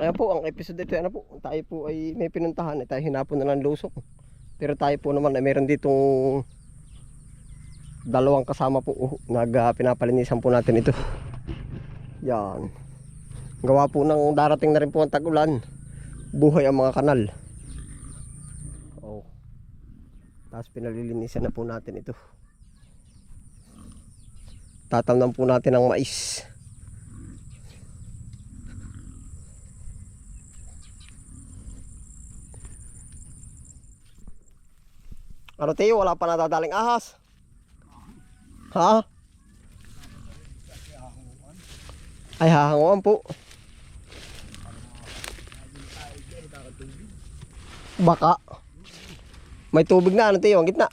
Kaya po, ang episode ito, ano po, tayo po ay may pinuntahan, eh, tayo hinapon na ng lusok. Pero tayo po naman ay meron ditong dalawang kasama po, uh, nag pinapalinisan po natin ito. Yan. Gawa po ng darating na rin po ang tag-ulan. Buhay ang mga kanal. Oh. Tapos pinalilinisan na po natin ito. Tatamnan po natin ang mais. Ano Teo, wala pa nadadaling ahas? Ha? Ay hahanguan po. Baka. May tubig na, ano Teo, ang gitna.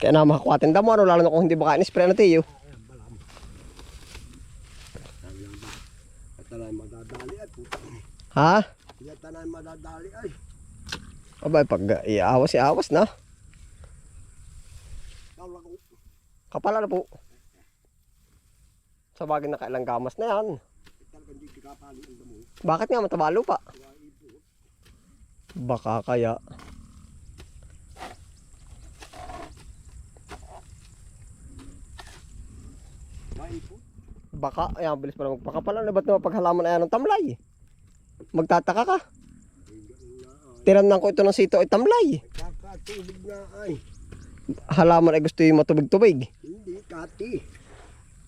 Kaya na makakwatin damo, ano, lalo na kung hindi baka in-spray na Teo. At tanay madadali ay puta. Ha? Kaya tanay madadali ay. Abay, pag iawas, iawas na. Kapala na po. Sa bagay na kailang gamas na yan. Bakit nga mataba lupa? Baka kaya. Maipo. Baka, ayan, bilis pa na magpakapala. Na ba't naman paghalaman na yan ng tamlay? Magtataka ka. Tinamnan ko ito ng sito ay tamlay. Kakatubig na ay. Halaman ay gusto yung matubig-tubig. Hindi kati.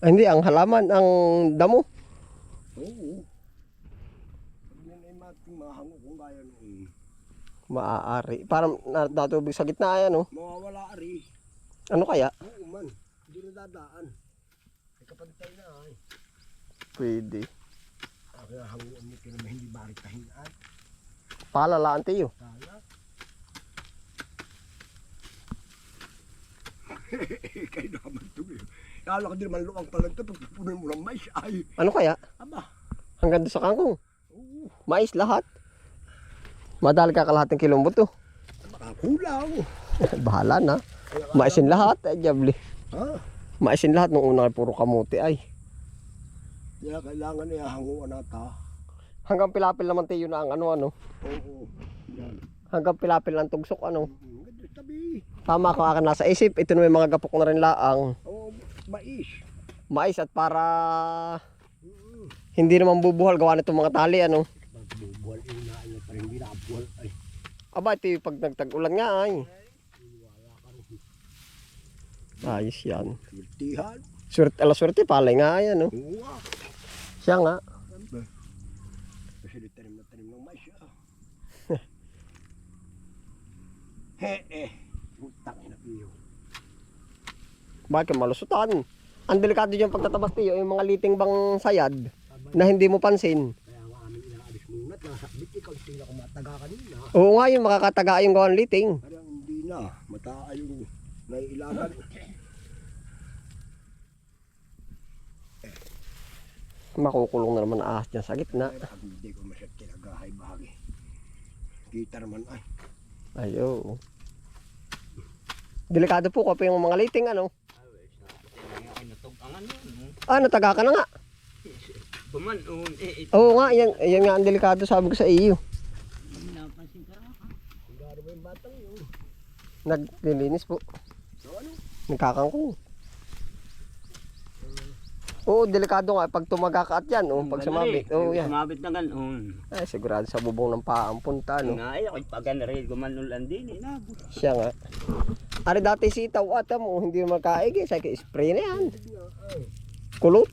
Ay, hindi, ang halaman, ang damo. Oo. Yan ay mating mahango kung gaya noon. Maaari. Parang na- natubig sa gitna, ayan, oh. Mawawala ari. Ano kaya? Oo man. Hindi na dadaan. Ay kapantay na ay. Pwede. Ako na hanguan mo kaya hindi baritahin ay. Palalaan tayo. Kaya. Kaya naman ito eh. Kala ko din naman luwang pala ito. Pagpupunan mo ng mais ay. Ano kaya? Aba. Hanggang doon sa kangkong. Oo. Mais lahat. Madali ka kalahating kilong buto. Baka kulang. Bahala na. Ka- Maisin lahat, ay diabli. Ha? Maisin lahat nung una puro kamuti ay. Kaya kailangan niya hanguan nata. Hanggang pilapil naman tayo na ang ano ano. Oo. Yan. Hanggang pilapil ng tugsok ano. Mm, tabi. Tama ka akin nasa isip. Ito na may mga gapok na rin laang. Oo. Mais. Mais at para Mm. hindi naman bubuhal gawa nitong mga tali ano. Magbubuhal ina niya pa rin binabuhal ay. Aba ito pag nagtag-ulan nga ay. Rin. Ayos yan. Swirtihan. Swerte, ala swerte palay nga. Oo nga. Siya nga. Kasi tanim na tanim ng mais ah. He eh. Utang ina piyo. Bakit malusutan? Ang delikado dyan pagtatabas tiyo, yung mga liting bang sayad na hindi mo pansin. Nasakbit ikaw tingnan ko mataga kanina. Oo nga yung makakataga yung gawan liting. Parang hindi na. Mataa yung naiilagan. Makukulong na naman ang ahas dyan sa gitna. Ay, hindi ko masyad kinagahay bahagi. Kita naman ay. Ayo. Delikado po ko pa yung mga liting ano. Ah, nataga ka na nga. Buman, un, eh, Oo nga, yan, yan nga ang delikado sabi ko sa iyo. napansin ka na. Kung gano'n ba yung batang yun. Naglilinis po. Nagkakangkong. Oo, delikado nga. Pag tumaga ka at yan, oh, pag sumabit. Oo, yan. Sumabit na ganon. Ay, sigurado sa bubong ng paa ang punta, no? Nga ay, ako'y pag rin, gumanulan din, eh, nabot. Siya nga. Ari dati sitaw ata mo, hindi mo makaig eh. Sige, spray na yan. Kulot.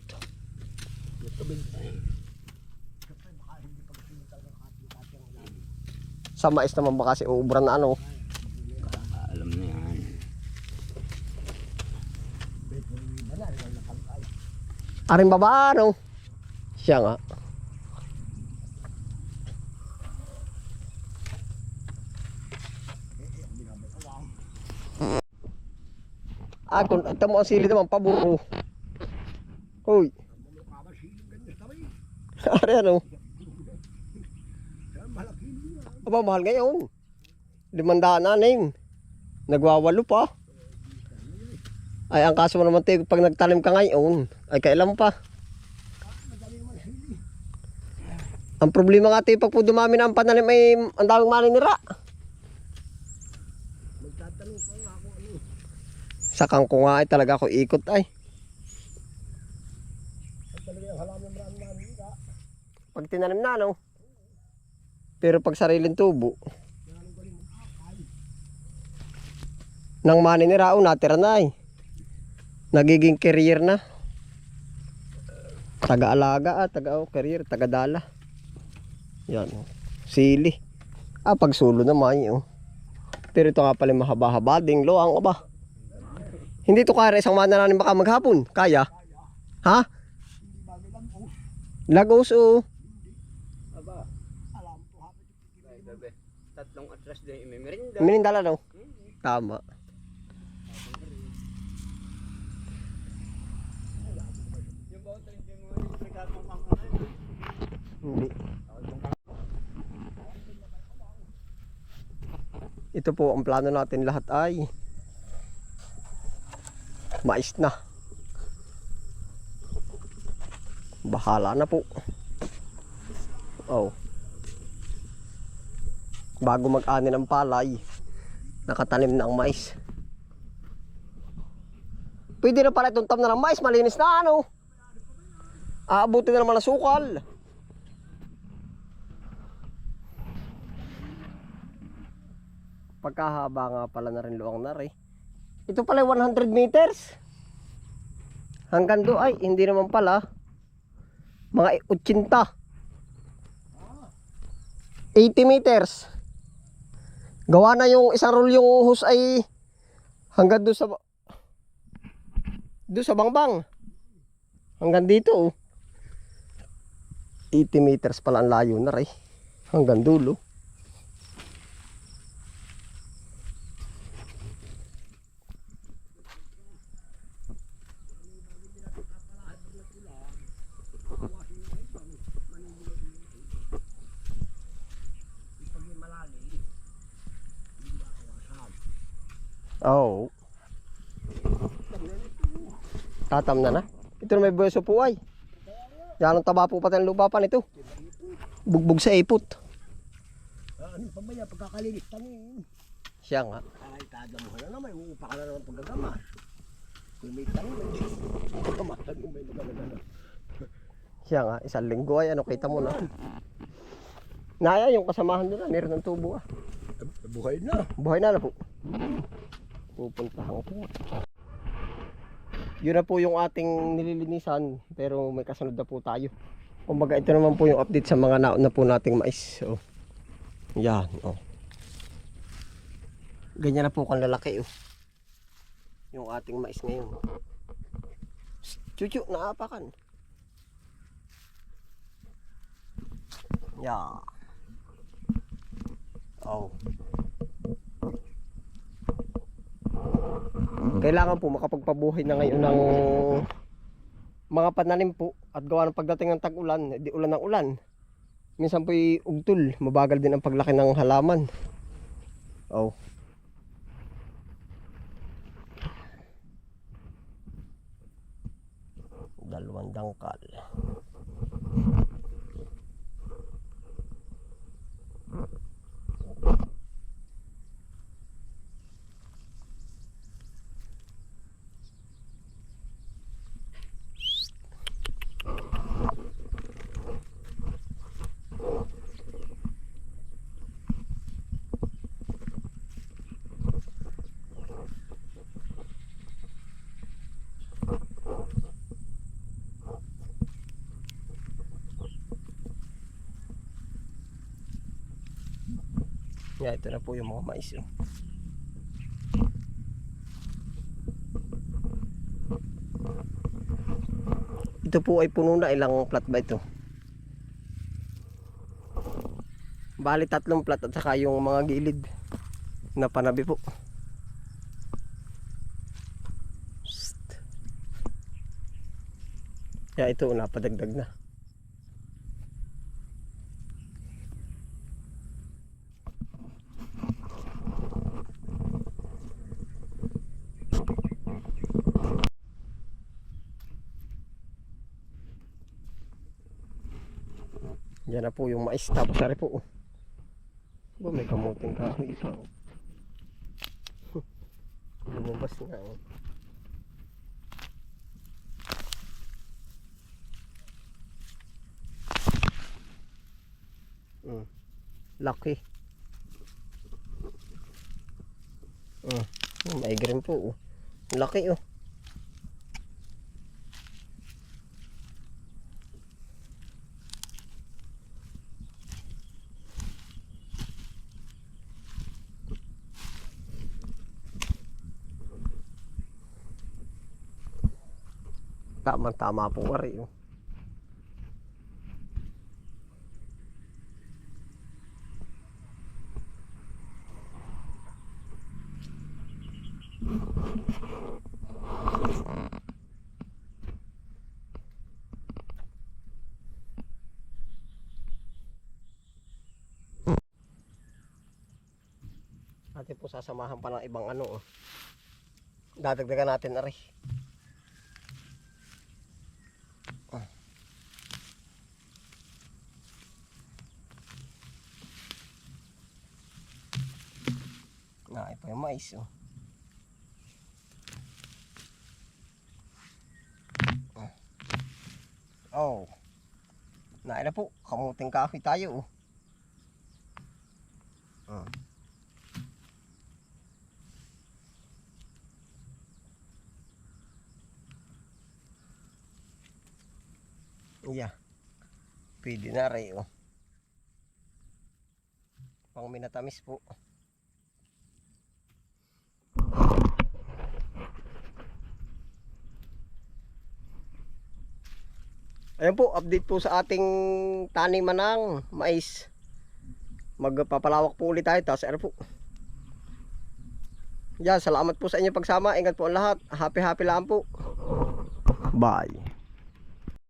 Sa mais naman ba kasi ubra na ano. Alam na yan. Aring baba ano. Siya nga. Ah, kung ito mo ang sili naman, paburo. Tabi. ari ano. Aba, mahal ngayon. Limandaan na name. Nagwawalo pa. Ay, ang kaso mo naman tayo, pag nagtalim ka ngayon, ay kailan pa? Ang problema nga tayo, pag po dumami na ang panalim ay ang daming maninira. Magtatanong pa nga ako ano. Sa kangko nga ay talaga ako ikot ay. Pag tinanim na, no? Pero pag sariling tubo, ko nang maninira, oh, natira na ay. Nagiging career na. Taga-alaga, ah, taga, oh, career, taga-dala. Yan, oh. Sili. Ah, pagsulo naman, yun. Pero ito nga pala mahaba-haba, ding loang, aba. Hindi to kaya isang manananim baka maghapon. Kaya? Ha? Oh. Lagos, oh. Gabi. Tatlong atras din merinda. Minindala, no? Tama. Yung bawat rin din mo yung nagkakang ko na yun. Hindi. Ito po ang plano natin lahat ay mais na. Bahala na po. Oh. Bago mag-ani ng palay, nakatanim na ang mais. Pwede na pala itong tam na ng mais, malinis na ano. Aabutin na naman ang sukal. Pagkahaba nga pala na rin luwang na rin. Ito pala 100 meters. Hanggang do ay hindi naman pala. Mga 80. 80 meters. Gawa na yung isang roll yung hose ay hanggang do sa do sa bangbang. Hanggang dito oh. 80 meters pala ang layo na rin. Hanggang dulo. Oo. Tatam na na. Ito na may buweso po ay. Yan ang taba po pati ng lupa pa nito. Bugbog sa ipot. Ah, ano pa ba yan? Pagkakalinis tanin. Siya nga. Ay, tada mo na naman. Uupa ka na naman paggagama. Kung may tanin, may mo may magagana na. Siya nga. Isang linggo ay ano kita mo na. Naya yung kasamahan nila. Meron ng tubo ah. Buhay na. Buhay na na po. Pupuntahan ko. Yun na po yung ating nililinisan pero may kasunod na po tayo. Kumbaga ito naman po yung update sa mga naon na po nating mais. So, yan. Oh. Ganyan na po kang lalaki. Oh. Yung ating mais ngayon. Chuchu, naapakan. Yeah. Oh. Kailangan po makapagpabuhay na ngayon ng mga pananim po at gawa ng pagdating ng tag-ulan, di ulan ng ulan. Minsan po ugtol, mabagal din ang paglaki ng halaman. Oh. Dalawang dangkal. Yeah, ito na po yung mga mais. oh. Ito po ay puno na ilang plat ba ito? Bali tatlong plat at saka yung mga gilid na panabi po. Psst. Yeah, ito napadagdag na. Yan na po yung na rin po. Ba, may kamuting kahoy pa. Lumabas nga. Oh. Mm. Laki. Mm. Maigi rin po. Oh. Laki oh. Tama tama po wari oh. Natin po sasamahan pa ng ibang ano oh. Dadagdagan natin na yung mais oh. Ah. Oh. Na, na po. Kamuting kahoy tayo oh. Ah. Yeah. Pwede na rin oh. Pang minatamis po. Ayan po, update po sa ating taniman ng mais. Magpapalawak po ulit tayo. Tapos po. Yan, salamat po sa inyong pagsama. Ingat po ang lahat. Happy happy lang po. Bye.